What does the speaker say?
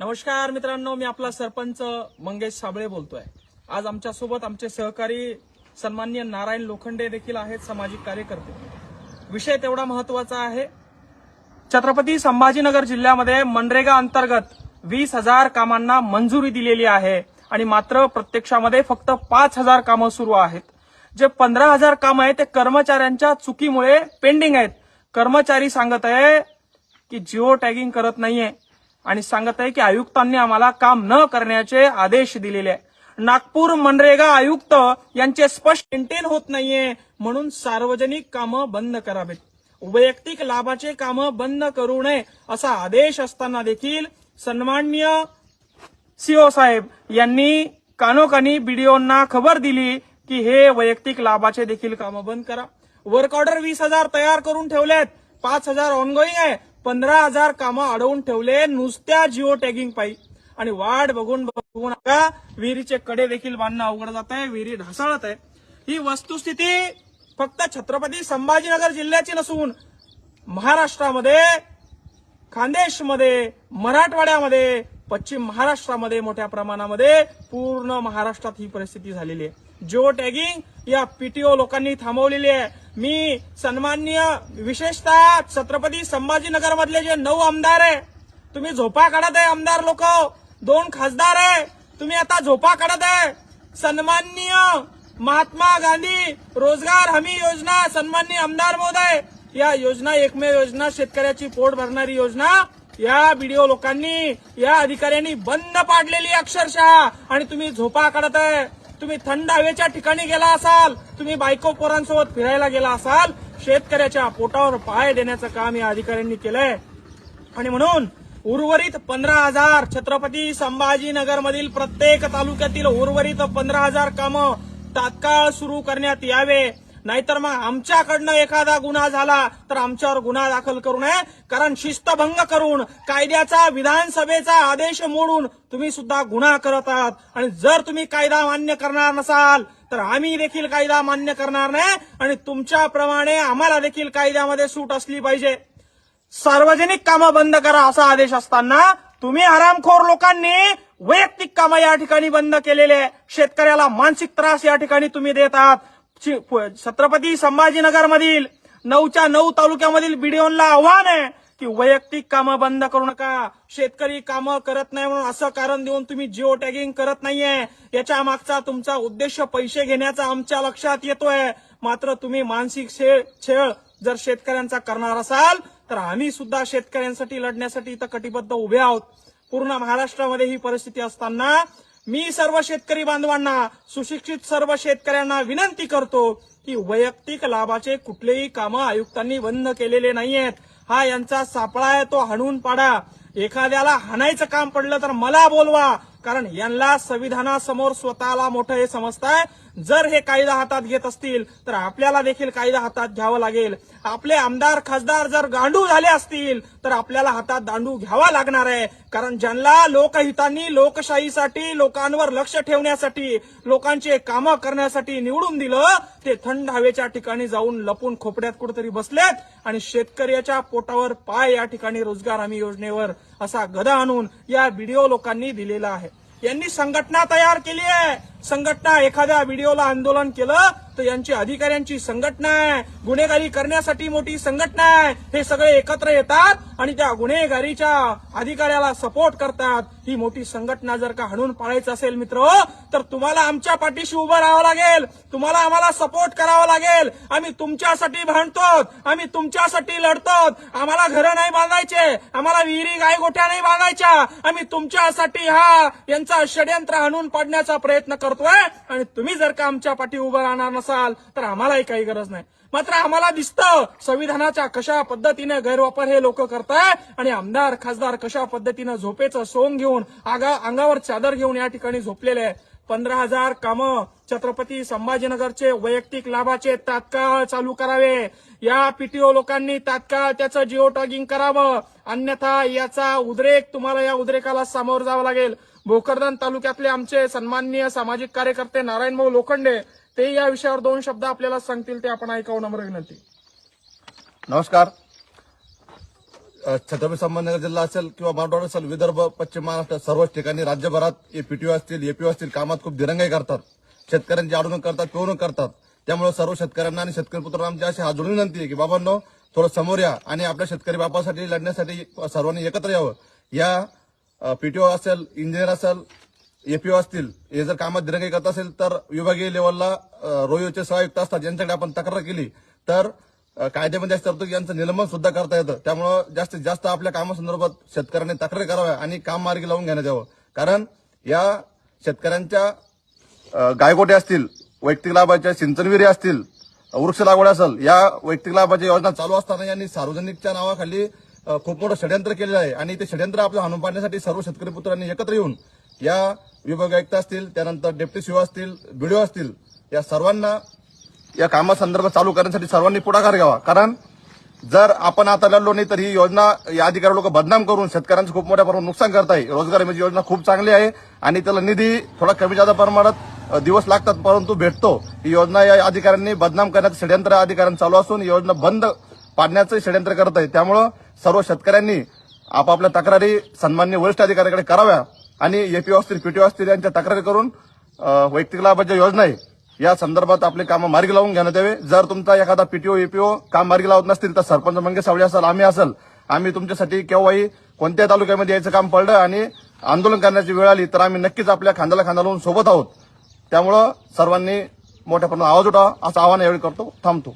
नमस्कार मित्रांनो मी आपला सरपंच मंगेश साबळे बोलतोय. आज आमच्यासोबत आमचे सहकारी सन्मान्य नारायण लोखंडे देखील आहेत सामाजिक कार्यकर्ते. विषय तेवढा महत्त्वाचा आहे. छत्रपती संभाजीनगर जिल्ह्यामध्ये मनरेगा अंतर्गत वीस हजार कामांना मंजुरी दिलेली आहे आणि मात्र प्रत्यक्षामध्ये फक्त पाच हजार कामं सुरू आहेत. जे पंधरा हजार काम आहे ते कर्मचाऱ्यांच्या चुकीमुळे पेंडिंग आहेत. कर्मचारी सांगत आहे की जिओ टॅगिंग करत नाहीये. आणि सांगत आहे की आयुक्तांनी आम्हाला काम न करण्याचे आदेश दिलेले आहे. नागपूर मनरेगा आयुक्त यांचे स्पष्ट मेंटेन होत नाहीये म्हणून सार्वजनिक कामं बंद करावेत. वैयक्तिक लाभाचे कामं बंद करू नये असा आदेश असताना देखील सन्माननीय सीओ साहेब यांनी कानोकानी बीडीओंना खबर दिली की हे वैयक्तिक लाभाचे देखील कामं बंद करा. वर्क ऑर्डर वीस हजार तयार करून ठेवलेत. पाच हजार ऑनगोईंग आहे. पंधरा हजार कामं अडवून ठेवले नुसत्या जिओ टॅगिंग पायी. आणि वाट बघून बघून आता विहिरीचे कडे देखील बांधणं अवघड जात आहे विहिरी ढासळत आहे. ही वस्तुस्थिती फक्त छत्रपती संभाजीनगर जिल्ह्याची नसून महाराष्ट्रामध्ये खानदेशमध्ये मराठवाड्यामध्ये पश्चिम महाराष्ट्रामध्ये मोठ्या प्रमाणामध्ये पूर्ण महाराष्ट्रात ही परिस्थिती झालेली आहे. जिओ टॅगिंग या पीटीओ लोकांनी थांबवलेली आहे. मी सन्माननीय विशेषतः छत्रपती संभाजीनगर मधले जे नऊ आमदार आहे तुम्ही झोपा काढत आहे आमदार लोक. दोन खासदार आहे तुम्ही आता झोपा काढत आहे. सन्माननीय महात्मा गांधी रोजगार हमी योजना सन्माननीय आमदार महोदय या योजना एकमेव योजना शेतकऱ्याची पोट भरणारी योजना या बीडीओ लोकांनी या अधिकाऱ्यांनी बंद पाडलेली अक्षरशः आणि तुम्ही झोपा काढत आहे. तुम्ही थंड हवेच्या ठिकाणी गेला असाल तुम्ही बायको पोरांसोबत फिरायला गेला असाल शेतकऱ्याच्या पोटावर पाय देण्याचं काम या अधिकाऱ्यांनी केलंय. आणि म्हणून उर्वरित पंधरा हजार छत्रपती संभाजीनगर मधील प्रत्येक तालुक्यातील उर्वरित पंधरा हजार कामं तात्काळ सुरू करण्यात यावे. नाहीतर मग आमच्याकडनं एखादा गुन्हा झाला तर आमच्यावर गुन्हा दाखल करू नये. कारण शिस्तभंग करून कायद्याचा विधानसभेचा आदेश मोडून तुम्ही सुद्धा गुन्हा करत आहात. आणि जर तुम्ही कायदा मान्य करणार नसाल तर आम्ही देखील कायदा मान्य करणार नाही. आणि तुमच्याप्रमाणे आम्हाला देखील कायद्यामध्ये सूट असली पाहिजे. सार्वजनिक कामं बंद करा असा आदेश असताना तुम्ही हरामखोर लोकांनी वैयक्तिक कामं या ठिकाणी बंद केलेले आहे. शेतकऱ्याला मानसिक त्रास या ठिकाणी तुम्ही देत आहात. छत्रपती संभाजीनगर मधील नऊच्या नऊ तालुक्यामधील बीडीओला आव्हान आहे की वैयक्तिक कामं बंद करू नका. शेतकरी कामं करत नाही म्हणून असं कारण देऊन तुम्ही जिओ टॅगिंग करत नाहीये. याच्या मागचा तुमचा उद्देश पैसे घेण्याचा आमच्या लक्षात येतोय. मात्र तुम्ही मानसिक छेळ जर शेतकऱ्यांचा करणार असाल तर आम्ही सुद्धा शेतकऱ्यांसाठी लढण्यासाठी इथं कटिबद्ध उभे आहोत. पूर्ण महाराष्ट्रामध्ये ही परिस्थिती असताना मी सर्व शेतकरी बांधवांना सुशिक्षित सर्व शेतकऱ्यांना विनंती करतो की वैयक्तिक लाभाचे कुठलेही कामं आयुक्तांनी बंद केलेले नाहीयेत. हा यांचा सापळा आहे तो हाणून पाडा. एखाद्याला हाणायचं काम पडलं तर मला बोलवा. कारण यांना संविधानासमोर स्वतःला मोठं हे समजताय. जर हे कायदा हातात घेत असतील तर आपल्याला देखील कायदा हातात घ्यावा लागेल. आपले आमदार खासदार जर गांडू झाले असतील तर आपल्याला हातात दांडू घ्यावा लागणार आहे. कारण ज्यांना लोकहितांनी लोकशाहीसाठी लोकांवर लक्ष ठेवण्यासाठी लोकांचे कामं करण्यासाठी निवडून दिलं ते थंड हवेच्या ठिकाणी जाऊन लपून खोपड्यात कुठेतरी बसलेत आणि शेतकऱ्याच्या पोटावर पाय या ठिकाणी रोजगार हमी योजनेवर असा गदा आणून या व्हिडिओ लोकांनी दिलेला आहे. यांनी संघटना तयार केली आहे. संघटना एखाद्या व्हिडिओला आंदोलन केलं तर यांची अधिकाऱ्यांची संघटना आहे. गुन्हेगारी करण्यासाठी मोठी संघटना आहे. हे सगळे एकत्र येतात आणि त्या गुन्हेगारीच्या अधिकाऱ्याला सपोर्ट करतात. ही मोठी संघटना जर का हणून पाळायचं असेल मित्र तर तुम्हाला आमच्या पाठीशी उभं राहावं लागेल. तुम्हाला आम्हाला सपोर्ट करावा लागेल. आम्ही तुमच्यासाठी भांडतो आम्ही तुमच्यासाठी लढतो आम्हाला घरं नाही बांधायचे. आम्हाला विहिरी गाय गोठ्या नाही बांधायच्या. आम्ही तुमच्यासाठी हा यांचा षडयंत्र हाणून पाडण्याचा प्रयत्न करतोय. आणि तुम्ही जर का आमच्या पाठी उभं राहणार नसाल तर आम्हालाही काही गरज नाही. मात्र आम्हाला दिसतं संविधानाच्या कशा पद्धतीने गैरवापर हे लोक करताय आणि आमदार खासदार कशा पद्धतीनं झोपेचं सोंग घेऊन आगा अंगावर चादर घेऊन या ठिकाणी झोपलेले आहे पंधरा हजार कामं छत्रपती संभाजीनगरचे वैयक्तिक लाभाचे तात्काळ चालू करावे. या पीटीओ लोकांनी तात्काळ त्याचं जिओ टॉगिंग करावं. अन्यथा याचा उद्रेक तुम्हाला या उद्रेकाला सामोरं जावं लागेल. भोकरदन तालुक्यातले आमचे सन्माननीय सामाजिक कार्यकर्ते नारायण भाऊ लोखंडे ते या विषयावर दोन शब्द आपल्याला सांगतील ते आपण ऐकावं नम्र विनंती. नमस्कार. छत्रपती संभाजीनगर जिल्हा असेल किंवा मराठवाडा असेल विदर्भ पश्चिम महाराष्ट्र सर्वच ठिकाणी राज्यभरात हे पीटीओ असतील एपीओ असतील कामात खूप दिरंगाई करतात. शेतकऱ्यांची आडवणूक करतात पिळवणूक करतात. त्यामुळे सर्व शेतकऱ्यांना आणि शेतकरी पुत्रांना आमची अशी हात जोडून विनंती आहे की बाबांनो थोडं समोर या आणि आपल्या शेतकरी बापासाठी लढण्यासाठी सर्वांनी एकत्र यावं. या पीटीओ असेल इंजिनियर असेल एपीओ असतील हे जर कामात दिरंगाई करत असेल तर विभागीय लेवलला रोयोचे सहआयुक्त असतात ज्यांच्याकडे आपण तक्रार केली. तर कायद्यामध्ये असं तरतूद यांचं निलंबन सुद्धा करता येतं. त्यामुळं जास्तीत जास्त आपल्या कामासंदर्भात शेतकऱ्यांनी तक्रारी कराव्या आणि काम मार्गी लावून घेण्यात यावं. कारण या शेतकऱ्यांच्या गायगोटे असतील वैयक्तिक लाभाच्या सिंचनविरी असतील वृक्ष लागवड असेल या वैयक्तिक लाभाच्या योजना चालू असताना यांनी सार्वजनिकच्या नावाखाली खूप मोठं षडयंत्र केलेलं आहे. आणि ते षडयंत्र आपलं हाणून पाडण्यासाठी सर्व शेतकरी पुत्रांनी एकत्र येऊन या विभाग आयुक्त असतील त्यानंतर डेप्टी सीओ असतील बीडीओ असतील या सर्वांना या कामासंदर्भात चालू करण्यासाठी सर्वांनी पुढाकार घ्यावा. कारण जर आपण आता लढलो नाही तर ही योजना या अधिकारी लोक बदनाम करून शेतकऱ्यांचं खूप मोठ्या प्रमाणात नुकसान करताय. रोजगार हमीची योजना खूप चांगली आहे आणि त्याला निधी थोडा कमी जादा प्रमाणात दिवस लागतात परंतु भेटतो. ही योजना या अधिकाऱ्यांनी बदनाम करण्याचं षडयंत्र अधिकाऱ्यांनी चालू असून ही योजना बंद पाडण्याचं षडयंत्र करत आहे. त्यामुळं सर्व शेतकऱ्यांनी आपापल्या तक्रारी सन्मान्य वरिष्ठ अधिकाऱ्यांकडे कराव्या. आणि एपीओ असतील पीटीओ असतील यांच्या तक्रारी करून वैयक्तिक लाभाच्या योजना आहे. या संदर्भात आपले काम मार्गी लावून घेण्यात यावे. जर तुमचा एखादा पीटीओ एपीओ काम मार्गी लावत नसतील तर सरपंच मंगे सावळे असाल आम्ही असाल आम्ही तुमच्यासाठी केव्हाही कोणत्याही तालुक्यामध्ये यायचं काम पडलं आणि आंदोलन करण्याची वेळ आली तर आम्ही नक्कीच आपल्या खांद्याला खांदा लावून सोबत आहोत. त्यामुळं सर्वांनी मोठ्या प्रमाणात आवाज उठावा असं आवाहन यावेळी करतो थांबतो.